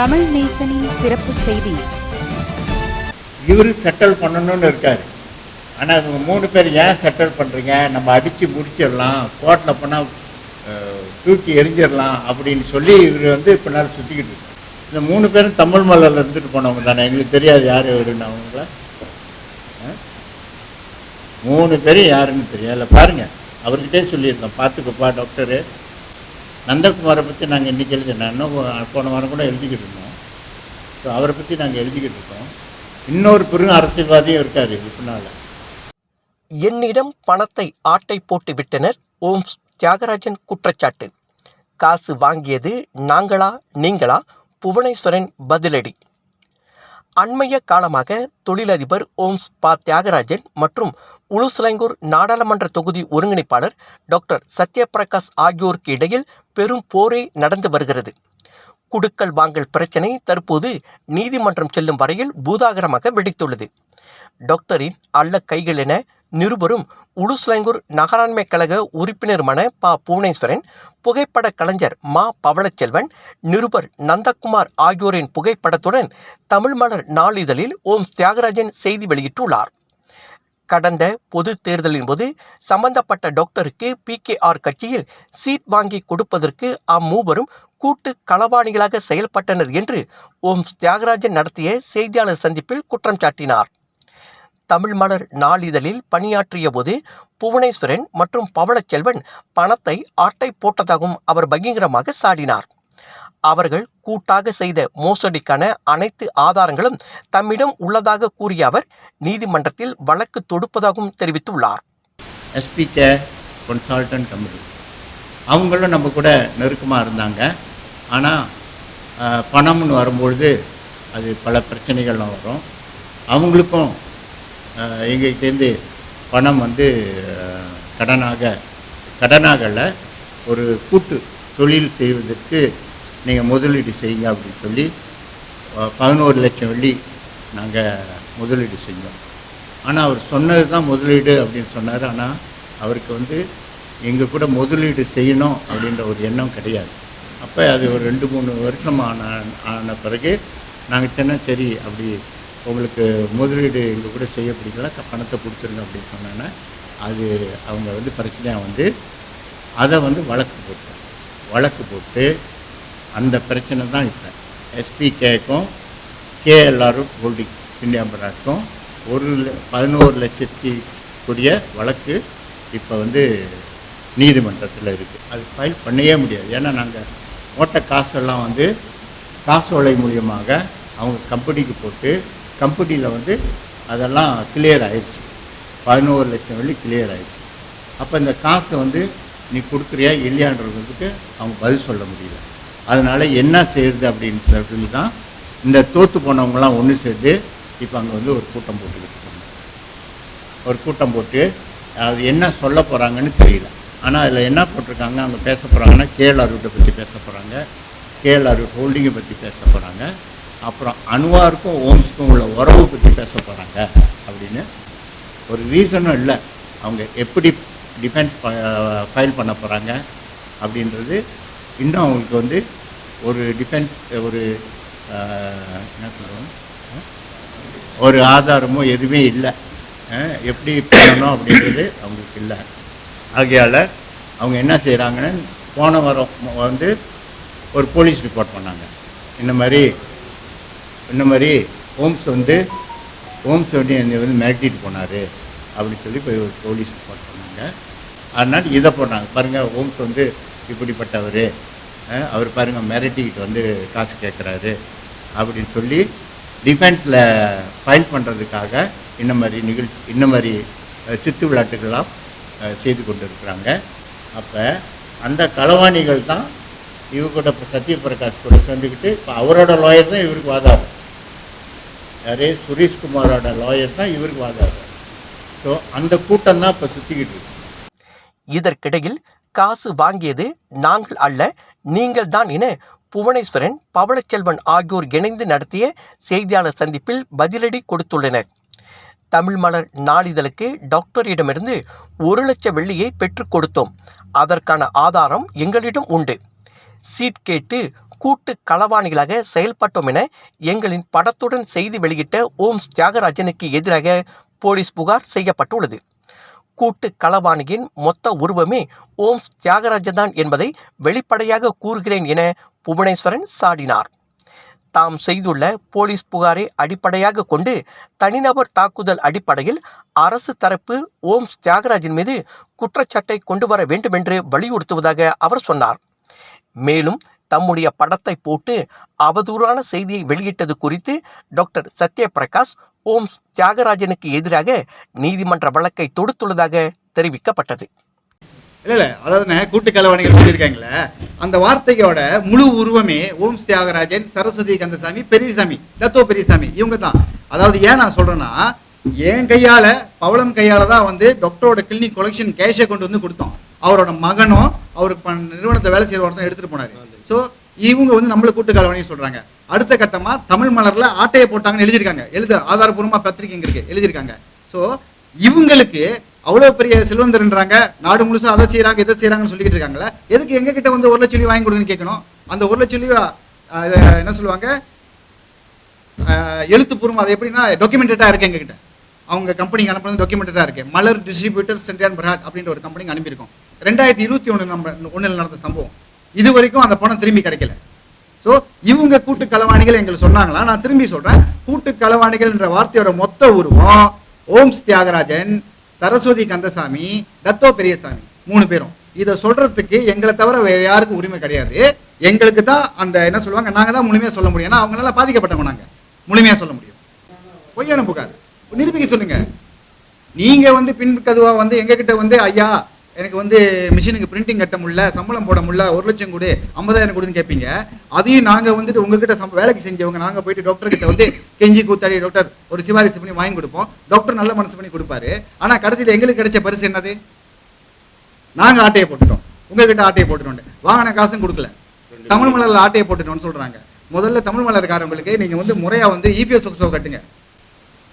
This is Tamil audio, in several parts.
தமிழ் நேசனின் சிறப்பு செய்தி. இவரு செட்டில் பண்ணணும்னு இருக்காரு. ஆனால் இவங்க மூணு பேர் ஏன் செட்டில் பண்ணுறீங்க நம்ம அடித்து முடிச்சிடலாம். கோர்ட்டில் போனால் தூக்கி எரிஞ்சிடலாம் அப்படின்னு சொல்லி இவர் வந்து பின்னால் சுற்றிக்கிட்டு இந்த மூணு பேரும் தமிழ் மலையில் இருந்துட்டு போனவங்க தானே? எங்களுக்கு தெரியாது யார் இவருன்னு அவங்கள. மூணு பேரும் யாருன்னு தெரியாது பாருங்க. அவர்கிட்டே சொல்லியிருந்தோம். பார்த்துக்கப்பா டாக்டரு நந்தகுமாரை பற்றி நாங்கள் இன்றைக்கி எழுதினோம் இன்னும் போன வாரம் கூட எழுதிக்கிட்டு இருந்தோம். ஸோ அவரை பற்றி நாங்கள் எழுதிக்கிட்டு இருக்கோம். இன்னொரு பெரும் அரசியல்வாதியும் இருக்காது பின்னால் என்னிடம் பணத்தை ஆட்டை போட்டு விட்டனர் ஓம்ஸ் தியாகராஜன் குற்றச்சாட்டு. காசு வாங்கியது நாங்களா நீங்களா? புவனேஸ்வரன் பதிலடி. அண்மைய காலமாக தொழிலதிபர் ஓம்ஸ் பா. தியாகராஜன் மற்றும் உளுசலங்கூர் நாடாளுமன்ற தொகுதி ஒருங்கிணைப்பாளர் டாக்டர் சத்யபிரகாஷ் ஆகியோருக்கு இடையில் பெரும் போரே நடந்து வருகிறது. குடுக்கல் வாங்கல் பிரச்சினை தற்போது நீதிமன்றம் செல்லும் வரையில் பூதாகரமாக வெடித்துள்ளது. டாக்டரின் அல்ல கைகள் என நிருபரும் உளுஸ்லங்கூர் நகராண்மை கழக உறுப்பினருமான ப. புவனேஸ்வரன் புகைப்பட கலைஞர் மா. பவளச்செல்வன் நிருபர் நந்தகுமார் ஆகியோரின் புகைப்படத்துடன் தமிழ் மலர் நாளிதழில் ஓம் தியாகராஜன் செய்தி வெளியிட்டுள்ளார். கடந்த பொது தேர்தலின் போது சம்பந்தப்பட்ட டாக்டருக்கு பிகேஆர் கட்சியில் சீட் வாங்கி கொடுப்பதற்கு அம்மூவரும் கூட்டு களவாணிகளாக செயல்பட்டனர் என்று ஓம் தியாகராஜன் நடத்திய செய்தியாளர் சந்திப்பில் குற்றம் சாட்டினார். தமிழ் மலர் நாளிதழில் பணியாற்றிய போது புவனேஸ்வரன் மற்றும் பவளச்செல்வன் பணத்தை ஆட்டை போட்டதாகவும் அவர் பகிரங்கமாக சாடினார். அவர்கள் கூட்டாக செய்த மோசடிக்கான அனைத்து ஆதாரங்களும் தம்மிடம் உள்ளதாக கூறிய அவர் நீதிமன்றத்தில் வழக்கு தொடுப்பதாகவும் தெரிவித்துள்ளார். எஸ்பிகே கன்சல்டன்ட் கம்பெனி அவங்களும் நம்ம கூட நெருக்கமாக இருந்தாங்க. ஆனால் பணம்னு வரும்பொழுது அது பல பிரச்சனைகள்லாம் வரும். அவங்களுக்கும் எங்கள்கிட்டேருந்து பணம் வந்து கடனாக கடனாகல ஒரு கூட்டு தொழில் செய்வதற்கு நீங்கள் முதலீடு செய்யுங்க அப்படின்னு சொல்லி பதினோரு லட்சம் வெள்ளி நாங்கள் முதலீடு செஞ்சோம். ஆனால் அவர் சொன்னது தான் முதலீடு அப்படின்னு சொன்னார். ஆனால் அவருக்கு வந்து எங்கள் கூட முதலீடு செய்யணும் அப்படின்ற ஒரு எண்ணம் கிடையாது. அப்போ அது ஒரு ரெண்டு மூணு வருஷம் ஆன ஆன பிறகு நாங்கள் சின்ன சரி அப்படி உங்களுக்கு முதலீடு எங்கள் கூட செய்ய பிடிக்கல பணத்தை கொடுத்துருங்க அப்படின்னு சொன்னோன்னே அது அவங்க வந்து பிரச்சனையாக வந்து அதை வந்து வழக்கு போட்டோம் வழக்கு போட்டு அந்த பிரச்சனை தான் இப்போ. எஸ்பிகேக்கும் கேஎல்ஆரும் ஹோல்டிங் இந்தியாபராக்கும் ஒரு பதினோரு லட்சத்தி கூடிய வழக்கு இப்போ வந்து நீதிமன்றத்தில் இருக்குது அது ஃபைல் பண்ணவே முடியாது. ஏன்னா நாங்கள் ஓட்ட காசெல்லாம் வந்து காசோலை மூலியமாக அவங்க கம்பெனிக்கு போட்டு கம்பெனியில் வந்து அதெல்லாம் கிளியர் ஆயிடுச்சு. பதினோரு லட்சம் வெள்ளி கிளியர் ஆயிடுச்சு. அப்போ இந்த காசை வந்து நீ கொடுக்குறியா இல்லையான்றதுக்கு அவங்க பதில் சொல்ல முடியல. அதனால் என்ன செய்யுது அப்படின்னு சொல்லி தான் இந்த தோற்று போனவங்கலாம் ஒன்று சேர்ந்து இப்போ அங்கே வந்து ஒரு கூட்டம் போட்டுக்கிட்டு இருக்காங்க ஒரு கூட்டம் போட்டு அது என்ன சொல்ல போகிறாங்கன்னு தெரியல. ஆனால் அதில் என்ன போட்டிருக்காங்க அவங்க பேச போகிறாங்கன்னா கேஎல் அருட்டை பற்றி பேச போகிறாங்க கேஎல் அருட் ஹோல்டிங்கை பற்றி பேச போகிறாங்க அப்புறம் அணுவாருக்கும் ஓம்ஸ்க்கும் உள்ள உறவு பற்றி பேச போகிறாங்க அப்படின்னு ஒரு ரீசனும் இல்லை. அவங்க எப்படி டிஃபென்ஸ் ஃபைல் பண்ண போகிறாங்க அப்படின்றது இன்னும் அவங்களுக்கு வந்து ஒரு டிஃபென்ஸ் ஒரு என்ன சொல்லுவோம் ஒரு ஆதாரமோ எதுவுமே இல்லை. எப்படி பண்ணணும் அப்படின்றது அவங்களுக்கு இல்லை. ஆகையால் அவங்க என்ன செய்கிறாங்கன்னு போன வாரம் வந்து ஒரு போலீஸ் ரிப்போர்ட் பண்ணாங்க. இந்த மாதிரி இந்த மாதிரி ஹோம்ஸ் வந்து ஹோம்ஸ் வந்து என்னை வந்து மிரட்டிட்டு போனார் அப்படின்னு சொல்லி போய் ஒரு போலீஸ் ரிப்போர்ட் பண்ணாங்க. அதனால் இதை போடுறாங்க. பாருங்கள் ஹோம்ஸ் வந்து இப்படிப்பட்டவர். அவர் பாருங்கள் மிரட்டிக்கிட்டு வந்து காசு கேட்குறாரு அப்படின்னு சொல்லி டிஃபென்ஸில் ஃபைல் பண்ணுறதுக்காக இந்த மாதிரி நிகழ்ச்சி இந்த மாதிரி சித்து விளையாட்டுகள்லாம் செய்து கொண்டு இருக்கிறாங்க அப்போ அந்த களவாணிகள் தான் இவர் கூட இப்போ சத்யபிரகாஷ் கூட சேர்ந்துக்கிட்டு இப்போ அவரோட லாயர் தான் இவருக்கு வாதாடும் யாரே? சுரேஷ்குமாரோட லாயர் தான் இவருக்கு வாதாடும் ஸோ அந்த கூட்டம் தான் இப்போ சுற்றிக்கிட்டு இருக்கு. இதற்கிடையில் காசு வாங்கியது நாங்கள் அல்ல நீங்கள் தான் என புவனேஸ்வரன் பவளச்செல்வன் ஆகியோர் இணைந்து நடத்திய செய்தியாளர் சந்திப்பில் பதிலடி கொடுத்துள்ளனர். தமிழ் மலர் நாளிதழுக்கு டாக்டரிடமிருந்து ஒரு லட்சம் வெள்ளியை பெற்றுக் கொடுத்தோம். அதற்கான ஆதாரம் எங்களிடம் உண்டு. சீட் கேட்டு கூட்டு களவாணிகளாக செயல்பட்டோம் என எங்களின் படத்துடன் செய்தி வெளியிட்ட ஓம்ஸ் தியாகராஜனுக்கு எதிராக போலீஸ் புகார் செய்யப்பட்டுள்ளது. கூட்டு களவாணியின் மொத்த உருவமே ஓம்ஸ் தியாகராஜன் தான் என்பதை வெளிப்படையாக கூறுகிறேன் என புவனேஸ்வரன் சாடினார். தாம் செய்துள்ள போலீஸ் புகாரை அடிப்படையாக கொண்டு தனிநபர் தாக்குதல் அடிப்படையில் அரசு தரப்பு ஓம்ஸ் தியாகராஜன் மீது குற்றச்சாட்டை கொண்டு வர வேண்டுமென்று வலியுறுத்துவதாக அவர் சொன்னார். மேலும் தம்முடைய படத்தை போட்டு அவதூறான செய்தியை வெளியிட்டது குறித்து டாக்டர் சத்யபிரகாஷ் ஓம்ஸ் தியாகராஜனுக்கு எதிராக நீதிமன்ற வழக்கை தொடுத்துள்ளதாக தெரிவிக்கப்பட்டது. இல்லை இல்லை அதாவது கூட்டு கலவணிகள் சொல்லியிருக்காங்களே அந்த வார்த்தையோட முழு உருவமே ஓம் தியாகராஜன் சரஸ்வதி கந்தசாமி பெரியசாமி தத்துவ பெரியசாமி இவங்க தான் அதாவது ஏன் நான் சொல்கிறேன்னா என் கையால பவளம் கையால தான் வந்து டாக்டரோட கிளினிக் கொலெக்ஷன் கேஷை கொண்டு வந்து கொடுத்தோம். அவரோட மகனும் அவருக்கு நிறுவனத்தை வேலை செய்யற ஒருத்தன் எடுத்துட்டு போனாரு. ஸோ இவங்க வந்து நம்மள கூட்டு கலவாணி சொல்றாங்க. அடுத்த கட்டமா தமிழ் மலர்ல ஆட்டையை போட்டாங்கன்னு எழுதியிருக்காங்க. எழுத ஆதாரபூர்வமா பத்திரிக்கைங்க இருக்கு எழுதியிருக்காங்க. ஸோ இவங்களுக்கு அவ்வளவு பெரிய செல்வந்தர்ன்றாங்க. நாடு முழுசும் அதை செய்யறாங்க இதை செய்யறாங்கன்னு சொல்லிட்டு இருக்காங்களே எதுக்கு எங்க கிட்ட வந்து ஒரு லட்சம் வாங்கி கொடுங்கன்னு கேட்கணும்? அந்த ஒரு லட்சம் இதை என்ன சொல்லுவாங்க? எழுத்து எழுத்துப்பூர்வம் அது எப்படின்னா டாக்குமெண்டடா இருக்கு எங்ககிட்ட. அவங்க கம்பெனிக்கு அனுப்புறது டாக்குமெண்டடா இருக்கு. மலர் டிஸ்ட்ரிபியூட்டர் சென்டியான் பிரஹாட் அப்படின்ற ஒரு கம்பெனிக்கு அனுப்பியிருக்கோம். ரெண்டாயிரத்தி இருபத்தி ஒன்று நம்ம ஒன்றில் நடந்த சம்பவம். இது வரைக்கும் அந்த பணம் திரும்பி கிடைக்கல. ஸோ இவங்க கூட்டு களவாணிகள் எங்களுக்கு சொன்னாங்களா? நான் திரும்பி சொல்றேன். கூட்டு களவாணிகள் என்ற வார்த்தையோட மொத்த உருவம் ஓம்ஸ் தியாகராஜன் சரஸ்வதி கந்தசாமி தத்தோ பெரியசாமி மூணு பேரும். இதை சொல்றதுக்கு எங்களை தவிர வேற யாருக்கும் உரிமை கிடையாது. எங்களுக்கு தான் அந்த என்ன சொல்லுவாங்க நாங்க தான் முழுமையா சொல்ல முடியும். ஏன்னா அவங்களால பாதிக்கப்பட்டவங்க நாங்கள் முழுமையா சொல்ல முடியும். பொய்யான புகார் நிரூபிக்க சொல்லுங்க. நீங்க வந்து பின் கதுவா வந்து எங்க கிட்ட வந்து ஐயா எனக்கு வந்து மிஷினுக்கு பிரிண்டிங் கட்ட முடியல சம்பளம் போட முடியல ஒரு லட்சம் கொடு ஐம்பதாயிரம் கொடுன்னு கேட்பீங்க அதையும் நாங்கள் வந்துட்டு உங்ககிட்ட சம்ப வேலைக்கு செஞ்சவங்க நாங்கள் போயிட்டு டாக்டர் கிட்ட வந்து கெஞ்சி கூத்தாடி டாக்டர் ஒரு சிபாரிசு பண்ணி வாங்கி கொடுப்போம். டாக்டர் நல்ல மனசு பண்ணி கொடுப்பாரு. ஆனால் கடைசியில் எங்களுக்கு கிடைச்ச பரிசு என்னது? நாங்கள் ஆட்டையை போட்டுட்டோம். உங்ககிட்ட ஆட்டையை போட்டுட்டோம் வாங்கின காசும் கொடுக்கல. தமிழ் மலர்ல ஆட்டையை போட்டுட்டோம்னு சொல்கிறாங்க முதல்ல தமிழ் மலர்காரங்களுக்கு நீங்கள் வந்து முறையாக வந்து இபிஎஸ் சொக்ஸோ கட்டுங்க.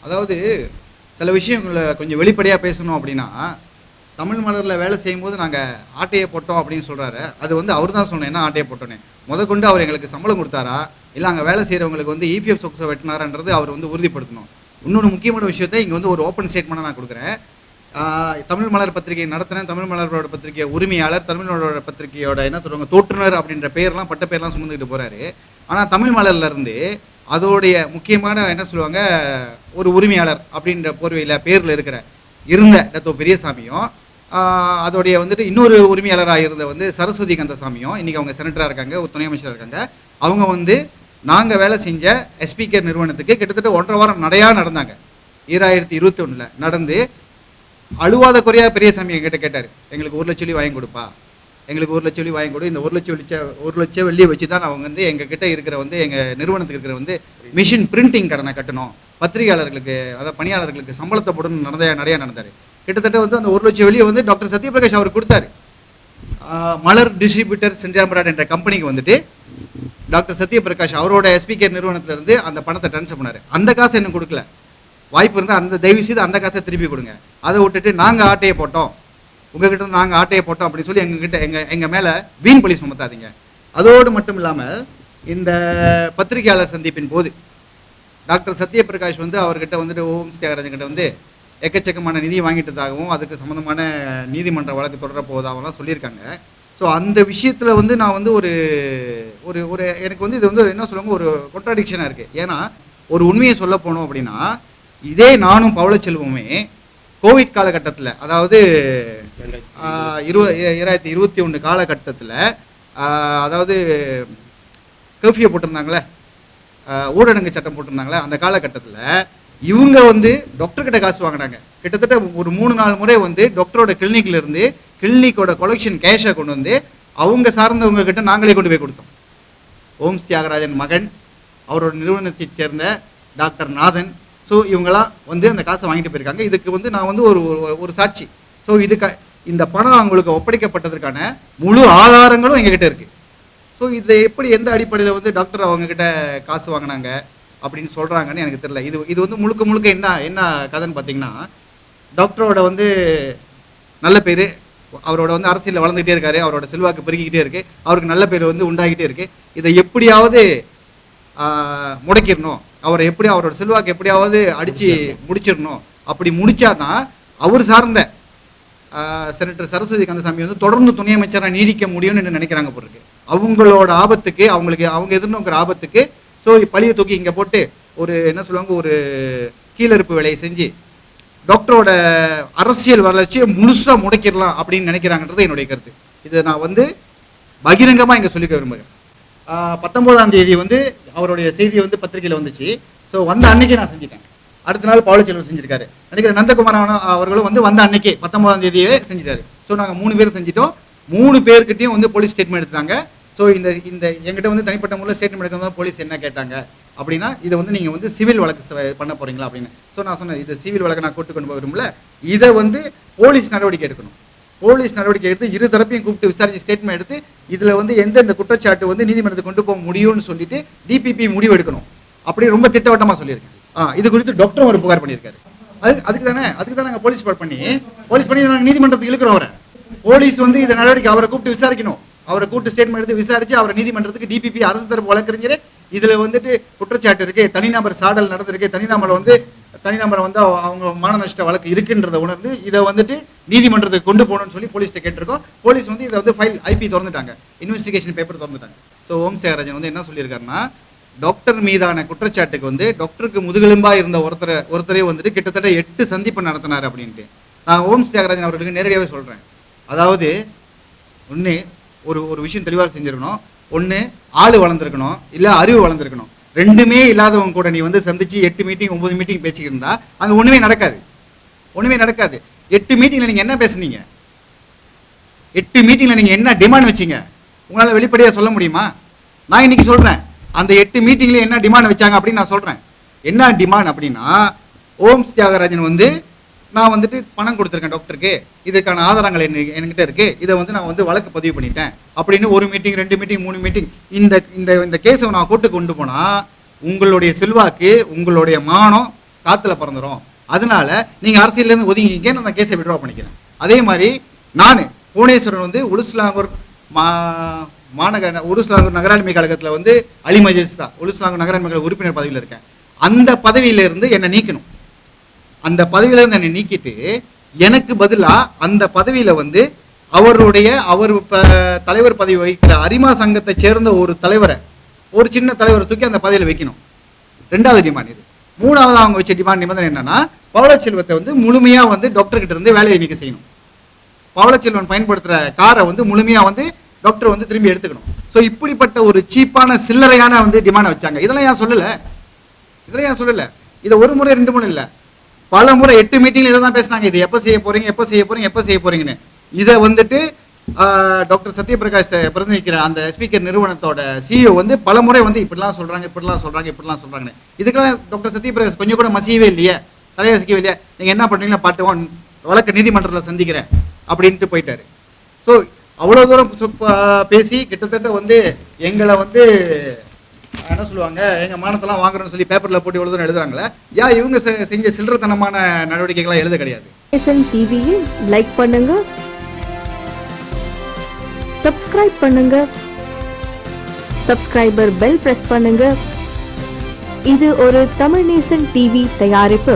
அதாவது சில விஷயங்களை கொஞ்சம் வெளிப்படையாக பேசணும் அப்படின்னா தமிழ் மலரில் வேலை செய்யும்போது நாங்கள் ஆட்டையை போட்டோம் அப்படின்னு சொல்கிறாரு அது வந்து அவர் தான் சொன்னேன் என்ன ஆட்டையை போட்டோன்னே. முத கொண்டு அவர் எங்களுக்கு சம்பளம் கொடுத்தாரா? இல்லை அங்கே வேலை செய்கிறவங்களுக்கு வந்து இபிஎஃப் சொக்ஸை வெட்டினாரான்றது அவர் வந்து உறுதிப்படுத்தணும். இன்னொரு முக்கியமான விஷயத்தை இங்கே வந்து ஒரு ஓப்பன் ஸ்டேட்மெண்ட்டாக நான் கொடுக்குறேன். தமிழ் மலர் பத்திரிகை நடத்தினேன் தமிழ் மலரோட பத்திரிகை உரிமையாளர் தமிழ் மலரோட பத்திரிகையோட என்ன சொல்லுவாங்க தோற்றுனர் அப்படின்ற பேர்லாம் பட்ட பேர்லாம் சுமந்துக்கிட்டு போறாரு. ஆனால் தமிழ் மலர்ல இருந்து அதோடைய முக்கியமான என்ன சொல்லுவாங்க ஒரு உரிமையாளர் அப்படின்ற போர்வையில் பேரில் இருக்கிற இருந்த டத்தோ பெரியசாமியும் ஆஹ் அதோடைய வந்துட்டு இன்னொரு உரிமையாளராக இருந்த வந்து சரஸ்வதி கந்தசாமியும் இன்னைக்கு அவங்க செனட்டராக இருக்காங்க ஒரு துணை அமைச்சராக இருக்காங்க. அவங்க வந்து நாங்கள் வேலை செஞ்ச எஸ்பிகே நிறுவனத்துக்கு கிட்டத்தட்ட ஒன்றரை வாரம் நடையா நடந்தாங்க. ஈராயிரத்தி இருபத்தி ஒன்றில் நடந்து அழுவாத குறையா பெரியசாமி என்கிட்ட கேட்டார் எங்களுக்கு ஒரு லட்சம் வாங்கி கொடுப்பா. எங்களுக்கு ஒரு லட்சம் வெள்ளி வாங்கி கொடு. இந்த ஒரு லட்சம் வெள்ளி ஒரு லட்சம் வெள்ளியை வச்சு தான் அவங்க வந்து எங்ககிட்ட இருக்கிற வந்து எங்கள் நிறுவனத்துக்கு இருக்கிற வந்து மிஷின் பிரிண்டிங் கடனை கட்டணும். பத்திரிகையாளர்களுக்கு அதாவது பணியாளர்களுக்கு சம்பளத்தை போடணும் நடந்த நிறையா நடந்தார். கிட்டத்தட்ட வந்து அந்த ஒரு லட்சம் வெளியே வந்து டாக்டர் சத்யபிரகாஷ் அவர் கொடுத்தாரு. மலர் டிஸ்ட்ரிபியூட்டர் சென்றாம்பராட் என்ற கம்பெனிக்கு வந்துட்டு டாக்டர் சத்யபிரகாஷ் அவரோட எஸ்பிகே நிறுவனத்துல இருந்து அந்த பணத்தை ட்ரான்ஸ்ஃபர் பண்ணாரு. அந்த காசு இன்னும் கொடுக்கல. வாய்ப்பு இருந்தால் அந்த தயவு செய்து அந்த காசை திருப்பி கொடுங்க. அதை விட்டுட்டு நாங்கள் ஆட்டையை போட்டோம். உங்ககிட்ட இருந்து நாங்கள் ஆட்டையை போட்டோம் அப்படின்னு சொல்லி எங்ககிட்ட எங்க எங்க மேல வீண் பழி சுமத்தாதீங்க. அதோடு மட்டும் இல்லாமல் இந்த பத்திரிகையாளர் சந்திப்பின் போது டாக்டர் சத்யபிரகாஷ் வந்து அவர்கிட்ட வந்துட்டு ஓம் தியாகராஜன் கிட்ட வந்து எக்கச்சக்கமான நிதி வாங்கிட்டதாகவும் அதுக்கு சம்மந்தமான நீதிமன்ற வழக்கு தொடர போவதாகவும் சொல்லியிருக்காங்க. ஸோ அந்த விஷயத்தில் வந்து நான் வந்து ஒரு ஒரு ஒரு எனக்கு வந்து இது வந்து என்ன சொல்லுவாங்க ஒரு கொன்ட்ராடிக்ஷனாக இருக்குது ஏன்னா ஒரு உண்மையை சொல்ல போனோம் அப்படின்னா இதே நானும் பவளச்செல்வமே கோவிட் காலகட்டத்தில் அதாவது இருவ இரண்டாயிரத்தி இருபத்தி ஒன்று காலகட்டத்தில் அதாவது கர்ஃபியூ போட்டிருந்தாங்களே ஊரடங்கு சட்டம் போட்டிருந்தாங்களே அந்த காலகட்டத்தில் இவங்க வந்து டாக்டர் கிட்ட காசு வாங்கினாங்க. கிட்டத்தட்ட ஒரு மூணு நாலு முறை வந்து டாக்டரோட கிளினிக்ல இருந்து கிளினிக்கோட கொலெக்ஷன் கேஷை கொண்டு வந்து அவங்க சார்ந்தவங்க கிட்ட நாங்களே கொண்டு போய் கொடுத்தோம். ஓம் தியாகராஜன் மகன் அவரோட நிறுவனத்தைச் சேர்ந்த டாக்டர் நாதன் ஸோ இவங்கெல்லாம் வந்து அந்த காசை வாங்கிட்டு போயிருக்காங்க. இதுக்கு வந்து நான் வந்து ஒரு ஒரு- சாட்சி. ஸோ இதுக்கு இந்த பணம் அவங்களுக்கு ஒப்படைக்கப்பட்டதற்கான முழு ஆதாரங்களும் எங்ககிட்ட இருக்கு. ஸோ இதை எப்படி எந்த அடிப்படையில் வந்து டாக்டர் அவங்கக்கிட்ட காசு வாங்கினாங்க அப்படின்னு சொல்கிறாங்கன்னு எனக்கு தெரியல. இது இது வந்து முழுக்க முழுக்க என்ன என்ன கதைன்னு பார்த்தீங்கன்னா டாக்டரோட வந்து நல்ல பேர் அவரோட வந்து அரசியலில் வளர்ந்துகிட்டே இருக்காரு அவரோட செல்வாக்கு பெருகிக்கிட்டே இருக்கு அவருக்கு நல்ல பேர் வந்து உண்டாகிட்டே இருக்கு. இதை எப்படியாவது முடக்கிடணும். அவரை எப்படி அவரோட செல்வாக்கு எப்படியாவது அடித்து முடிச்சிடணும். அப்படி முடிச்சாதான் அவர் சார்ந்த செனட்டர் சரஸ்வதி கந்தசாமி வந்து தொடர்ந்து துணை அமைச்சராக நீடிக்க முடியும்னு நினைக்கிறாங்க பொருக்கு அவங்களோட ஆபத்துக்கு அவங்களுக்கு அவங்க எதிர்நோக்கிற ஆபத்துக்கு ஸோ பழியை தூக்கி இங்கே போட்டு ஒரு என்ன சொல்லுவாங்க ஒரு கீழறுப்பு வேலையை செஞ்சு டாக்டரோட அரசியல் வளர்ச்சியை முழுசாக முடக்கிடலாம் அப்படின்னு நினைக்கிறாங்கன்றது என்னுடைய கருத்து. இதை நான் வந்து பகிரங்கமாக இங்கே சொல்லிக்க விரும்புகிறேன். பத்தொம்போதாம் தேதி வந்து அவருடைய செய்தி வந்து பத்திரிகையில் வந்துச்சு. ஸோ வந்த அன்னைக்கு நான் செஞ்சுட்டேன். அடுத்த நாள் பவளச்செல்வர் செஞ்சிருக்காரு. நினைக்கிறேன் நந்தகுமார் அவர்களும் வந்து வந்த அன்னைக்கே பத்தொன்பதாம் தேதியே செஞ்சிட்டாரு. ஸோ நாங்கள் மூணு பேர் செஞ்சிட்டோம். மூணு பேர்கிட்டையும் வந்து போலீஸ் ஸ்டேட்மெண்ட் எடுத்தாங்க. ஸோ இந்த இந்த எங்கிட்ட வந்து தனிப்பட்ட முறையில் ஸ்டேட்மெண்ட் எடுக்கும்போது போலீஸ் என்ன கேட்டாங்க? அப்படின்னா இதை வந்து நீங்கள் வந்து சிவில் வழக்கு பண்ண போகிறீங்களா அப்படின்னு. ஸோ நான் சொன்னேன் இது சிவில் வழக்கு நான் கூட்டு கொண்டு போக விரும்பல. இதை வந்து போலீஸ் நடவடிக்கை எடுக்கணும். போலீஸ் நடவடிக்கை எடுத்து இரு தரப்பையும் கூப்பிட்டு விசாரிச்சு ஸ்டேட்மெண்ட் எடுத்து இதுல வந்து எந்தெந்த குற்றச்சாட்டு வந்து நீதிமன்றத்துக்கு கொண்டு போக முடியும்னு சொல்லிட்டு டிபிபி முடிவு எடுக்கணும். அப்படி ரொம்ப திட்டவட்டமா சொல்லியிருக்கேன் ஆ இது குறித்து டாக்டரும் ஒரு புகார் பண்ணியிருக்காரு. அது அதுக்கு தானே அதுக்கு தான் நாங்கள் போலீஸ் பண்ணி போலீஸ் பண்ணி நாங்கள் நீதிமன்றத்துக்கு இழுக்கிறோம் அவரை. போலீஸ் வந்து இந்த நடவடிக்கை அவரை கூப்பிட்டு விசாரிக்கணும். அவரை கூப்பிட்டு ஸ்டேட்மெண்ட் எடுத்து விசாரிச்சு அவரை நீதிமன்றத்துக்கு டிபிபி அரசு தரப்பு வழக்கறிஞர் இதுல வந்துட்டு குற்றச்சாட்டு இருக்கு தனிநபர் சாடல் நடந்திருக்கு தனிநபர் வந்து தனிநபரை வந்து அவ- அவங்க மான நஷ்ட வழக்கு இருக்குன்றதை உணர்ந்து இதை வந்துட்டு நீதிமன்றத்துக்கு கொண்டு போகணும்னு சொல்லி போலீஸ்கிட்ட கேட்டிருக்கோம். போலீஸ் வந்து இதை வந்து ஃபைல் ஐபி திறந்துட்டாங்க. இன்வெஸ்டிகேஷன் பேப்பர் திறந்துட்டாங்க. ஸோ ஓம் சேகராஜன் வந்து என்ன சொல்லியிருக்காருன்னா டாக்டர் மீதான குற்றச்சாட்டுக்கு வந்து டாக்டருக்கு முதுகெலும்பா இருந்த ஒருத்தரை ஒருத்தரே வந்துட்டு கிட்டத்தட்ட எட்டு சந்திப்பு நடத்தினார் அப்படின்ட்டு. நான் ஓம் தியாகராஜன் அவர்களுக்கு நேரடியாகவே சொல்கிறேன் அதாவது ஒன்று ஒரு ஒரு விஷயம் தெளிவாக செஞ்சிருக்கணும். ஒன்று ஆள் வளர்ந்துருக்கணும். இல்லை அறிவு வளர்ந்துருக்கணும். ரெண்டுமே இல்லாதவங்க கூட நீ வந்து சந்திச்சு எட்டு மீட்டிங் ஒன்பது மீட்டிங் பேசிக்கிட்டு இருந்தா அங்கே ஒன்றுமே நடக்காது. ஒன்றுமே நடக்காது. எட்டு மீட்டிங்கில் நீங்கள் என்ன பேசுனீங்க? எட்டு மீட்டிங்கில் நீங்கள் என்ன டிமாண்ட் வச்சீங்க? உங்களால் வெளிப்படையாக சொல்ல முடியுமா? நான் இன்னைக்கு சொல்கிறேன் அந்த எட்டு மீட்டிங்கில் என்ன டிமாண்ட் வச்சாங்க அப்படின்னு நான் சொல்கிறேன் என்ன டிமாண்ட் அப்படின்னா ஓம் தியாகராஜன் வந்து நான் வந்துட்டு பணம் கொடுத்துருக்கேன் டாக்டருக்கு இதுக்கான ஆதாரங்கள் என்ன என்கிட்ட இருக்கு. இதை வந்து நான் வந்து வழக்கு பதிவு பண்ணிட்டேன். அப்படின்னு ஒரு மீட்டிங் ரெண்டு மீட்டிங் மூணு மீட்டிங் இந்த இந்த இந்த கேஸை நான் கூட்டு கொண்டு போனால் உங்களுடைய செல்வாக்கு உங்களுடைய மானம் காத்துல பறந்துடும் அதனால நீங்கள் அரசியலேருந்து ஒதுங்கிங்க நான் அந்த கேஸை விட்ரா பண்ணிக்கிறேன். அதே மாதிரி நான் புவனேஸ்வரன் வந்து உலுஸ்லாங்கூர் மா மாநகர உருஸ்லாங்கூர் நகராண்மை கழகத்தில் வந்து அலி மஜிஸ் தான். உருஸ்லாங்கூர் நகராண்மை கழக உறுப்பினர் பதவியில் இருக்கேன். அந்த பதவியிலிருந்து என்னை நீக்கணும். அந்த பதவியில இருந்து என்னை நீக்கிட்டு எனக்கு பதிலா அந்த பதவியில வந்து அவருடைய அவர் தலைவர் பதவி வகிக்கிற அரிமா சங்கத்தை சேர்ந்த ஒரு தலைவரை ஒரு சின்ன தலைவரை தூக்கி அந்த பதவியில வைக்கணும். ரெண்டாவது டிமாண்ட் இது. மூணாவது அவங்க வச்ச டிமாண்ட் நிபந்தனை என்னன்னா பவளச்செல்வத்தை வந்து முழுமையா வந்து டாக்டர் கிட்ட இருந்து வேலையை நீக்க செய்யணும். பவளச்செல்வன் பயன்படுத்துற காரை வந்து முழுமையா வந்து டாக்டர் வந்து திரும்பி எடுத்துக்கணும். ஸோ இப்படிப்பட்ட ஒரு சீப்பான சில்லறையான வந்து டிமாண்டை வச்சாங்க. இதெல்லாம் ஏன் சொல்லலை? இதெல்லாம் ஏன் சொல்லலை? இதை ஒரு முறை ரெண்டு முறை இல்லை. பல முறை எட்டு மீட்டிங்ல இதை தான் பேசினாங்க. இது எப்போ செய்ய போறீங்க எப்போ செய்ய போறீங்க எப்போ செய்ய போறீங்கன்னு. இதை வந்துட்டு டாக்டர் சத்யபிரகாஷ் பிரதிநிதிக்கிற அந்த ஸ்பீக்கர் நிறுவனத்தோட சிஇஓ வந்து பல முறை வந்து இப்படிலாம் சொல்றாங்க இப்படிலாம் சொல்றாங்க இப்படிலாம் சொல்றாங்கன்னு. இதுக்கெல்லாம் டாக்டர் சத்யபிரகாஷ் கொஞ்சம் கூட மசியவே இல்லையே தலையசிக்கவே இல்லையா. நீங்க என்ன பண்றீங்களா பாட்டு ஒன் வழக்கு நீதிமன்றத்தில் சந்திக்கிறேன் அப்படின்ட்டு போயிட்டாரு. ஸோ அவ்வளோ தூரம் பேசி கிட்டத்தட்ட வந்து எங்களை வந்து என்ன சொல்லுவாங்க? எங்க மானத்தெல்லாம் வாங்குறோம்னு சொல்லி பேப்பர்ல போட்டு இவ்வளோ எழுதுறாங்களே? ஏன் இவங்க செஞ்ச சில்லறத்தனமான நடவடிக்கைகள்லாம் எழுத கிடையாது? டிவியில் லைக் பண்ணுங்க. சப்ஸ்கிரைப் பண்ணுங்க. சப்ஸ்கிரைபர் பெல் பிரஸ் பண்ணுங்க. இது ஒரு தமிழ் நேசன் டிவி தயாரிப்பு.